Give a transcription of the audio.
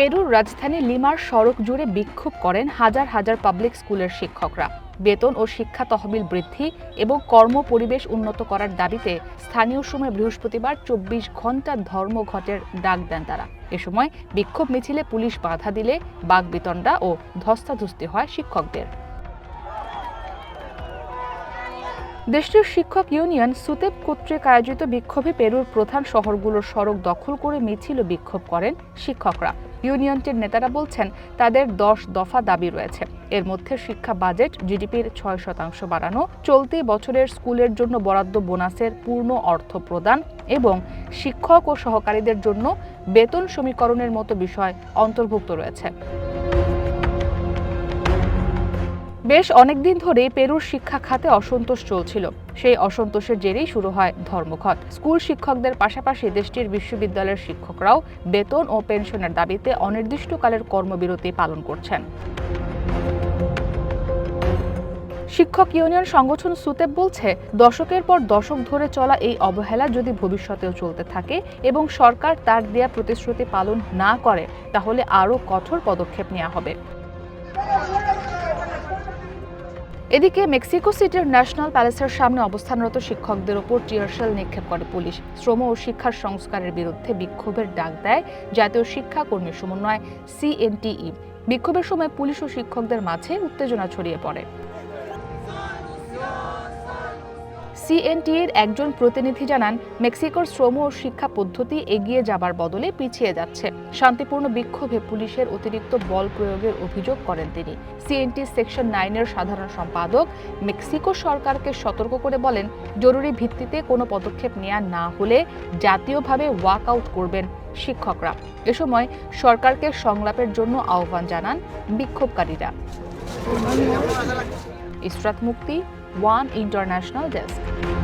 পেরুর রাজধানী লিমার সড়ক জুড়ে বিক্ষোভ করেন হাজার হাজার পাবলিক স্কুলের শিক্ষকরা। বেতন ও শিক্ষা তহবিল বৃদ্ধি এবং কর্ম পরিবেশ উন্নত করার দাবিতে স্থানীয় সময় বৃহস্পতিবার চব্বিশ ঘণ্টা ধর্মঘটের ডাক দেন তারা। এ সময় বিক্ষোভ মিছিলে পুলিশ বাধা দিলে বাগবিতণ্ডা ও ধস্তাধস্তি হয় শিক্ষকদের। দেশটির শিক্ষক ইউনিয়ন সুতেপ কর্তৃক আয়োজিত বিক্ষোভে পেরুর প্রধান শহরগুলোর সড়ক দখল করে মিছিল বিক্ষোভ করেন শিক্ষকরা। ইউনিয়নটির নেতারা বলছেন, তাদের দশ দফা দাবি রয়েছে। এর মধ্যে শিক্ষা বাজেট, জিডিপির ছয় শতাংশ বাড়ানো, চলতি বছরের স্কুলের জন্য বরাদ্দ বোনাসের পূর্ণ অর্থ প্রদান এবং শিক্ষক ও সহকারীদের জন্য বেতন সমীকরণের মতো বিষয় অন্তর্ভুক্ত রয়েছে। বেশ অনেকদিন ধরেই পেরুর শিক্ষা খাতে অসন্তোষ চলছিল। সেই অসন্তোষের জেরেই শুরু হয় ধর্মঘট। স্কুল শিক্ষকদের পাশাপাশি দেশটির বিশ্ববিদ্যালয়ের শিক্ষকরাও বেতন ও পেনশনের দাবিতে অনির্দিষ্টকালের কর্মবিরতি পালন করছেন। শিক্ষক ইউনিয়ন সংগঠন সুতেব বলছে, দশকের পর দশক ধরে চলা এই অবহেলা যদি ভবিষ্যতেও চলতে থাকে এবং সরকার তার দেয়া প্রতিশ্রুতি পালন না করে, তাহলে আরও কঠোর পদক্ষেপ নেওয়া হবে। এদিকে মেক্সিকো সিটির ন্যাশনাল প্যালেসের সামনে অবস্থানরত শিক্ষকদের ওপর টিয়ারশেল নিক্ষেপ করে পুলিশ। শ্রম ও শিক্ষার সংস্কারের বিরুদ্ধে বিক্ষোভের ডাক দেয় জাতীয় শিক্ষা কর্মী সমন্বয় সিএনটিই। বিক্ষোভের সময় পুলিশ ও শিক্ষকদের মাঝে উত্তেজনা ছড়িয়ে পড়ে। সিএনটিএর একজন প্রতিনিধি জানান, মেক্সিকোর শ্রম ও শিক্ষা পদ্ধতি এগিয়ে যাবার বদলে পিছিয়ে যাচ্ছে। শান্তিপূর্ণ বিক্ষোভে পুলিশের অতিরিক্ত বল প্রয়োগের অভিযোগ করেন তিনি। সিএনটি সেকশন নাইনের সাধারণ সম্পাদক মেক্সিকো সরকারকে সতর্ক করে বলেন, জরুরি ভিত্তিতে কোনো পদক্ষেপ নেওয়া না হলে জাতীয়ভাবে ওয়াক আউট করবেন শিক্ষকরা। এ সময় সরকারকে সংলাপের জন্য আহ্বান জানান বিক্ষোভকারীরা। ইসরাত মুক্তি One International Desk.